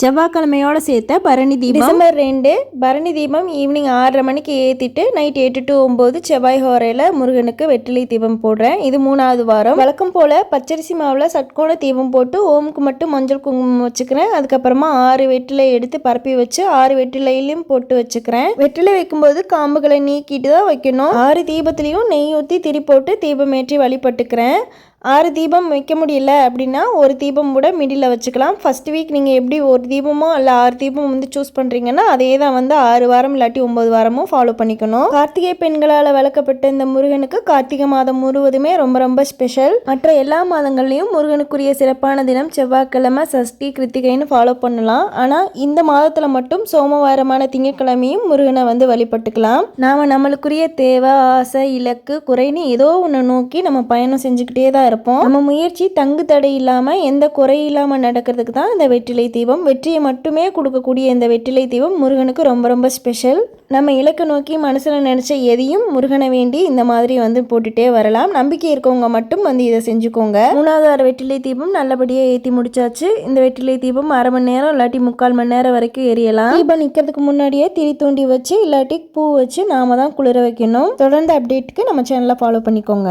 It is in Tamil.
செவ்வாய்க்கிழமையோட சேர்த்த பரணி தீபம். டிசம்பர் ரெண்டு பரணி தீபம் ஈவினிங் ஆறரை மணிக்கு ஏற்றிட்டு நைட் எட்டு டு ஒம்பது செவ்வாய் ஹோரையில் முருகனுக்கு வெற்றிலை தீபம் போடுறேன். இது மூணாவது வாரம். வழக்கம் போல் பச்சரிசி மாவில் சட்கோண தீபம் போட்டு ஓமுக்கு மட்டும் மஞ்சள் குங்குமம் வச்சுக்கிறேன். அதுக்கப்புறமா ஆறு வெற்றிலை எடுத்து பரப்பி வச்சு ஆறு வெற்றிலையிலையும் போட்டு வச்சுக்கிறேன். வெற்றிலை வைக்கும்போது காம்புகளை நீக்கிட்டு தான் வைக்கணும். ஆறு தீபத்துலேயும் நெய் ஊற்றி திரி போட்டு தீபம் ஏற்றி வழிபட்டுக்கிறேன். ஆறு தீபம் வைக்க முடியல அப்படின்னா ஒரு தீபம் கூட மிடில் வச்சுக்கலாம். ஃபர்ஸ்ட் வீக் நீங்கள் எப்படி ஒரு தீபமோ இல்லை ஆறு தீபம் வந்து சூஸ் பண்ணுறீங்கன்னா அதே தான் வந்து ஆறு வாரம் இல்லாட்டி ஒம்பது வாரமும் ஃபாலோ பண்ணிக்கணும். கார்த்திகை பெண்களால் விளக்கப்பட்ட இந்த முருகனுக்கு கார்த்திகை மாதம் முழுவதுமே ரொம்ப ரொம்ப ஸ்பெஷல் மற்ற எல்லா மாதங்கள்லையும் முருகனுக்குரிய சிறப்பான தினம் செவ்வாய்க்கிழமை சஷ்டி கிருத்திகைன்னு ஃபாலோ பண்ணலாம். ஆனால் இந்த மாதத்தில் மட்டும் சோமவாரமான திங்கட்கிழமையும் முருகனை வந்து வழிபட்டுக்கலாம். நாம் நம்மளுக்குரிய தேவை ஆசை இலக்கு குறைன்னு ஏதோ ஒன்று நோக்கி நம்ம பயணம் செஞ்சுக்கிட்டே தான் இருப்போம். நம்ம முயற்சி தங்கு தடை இல்லாமல் எந்த குறையும் இல்லாமல் நடக்கிறதுக்கு தான் இந்த வெற்றிலை தீபம். வெற்றியை மட்டுமே கொடுக்கக்கூடிய இந்த வெற்றிலை தீபம் முருகனுக்கு ரொம்ப ரொம்ப ஸ்பெஷல் நம்ம இலக்கு நோக்கி மனசில் நினச்ச எதையும் முருகனை வேண்டி இந்த மாதிரி வந்து போட்டுட்டே வரலாம். நம்பிக்கை இருக்கவங்க மட்டும் வந்து இதை செஞ்சுக்கோங்க. மூணாவது வெற்றிலை தீபம் நல்லபடியாக ஏற்றி முடிச்சாச்சு. இந்த வெற்றிலை தீபம் அரை மணி நேரம் இல்லாட்டி முக்கால் மணி நேரம் வரைக்கும் எரியலாம். தீபம் நிற்கிறதுக்கு முன்னாடியே திரி தூண்டி வச்சு இல்லாட்டி பூ வச்சு நாம தான் குளிர வைக்கணும். தொடர்ந்து அப்டேட்டுக்கு நம்ம சேனலை ஃபாலோ பண்ணிக்கோங்க.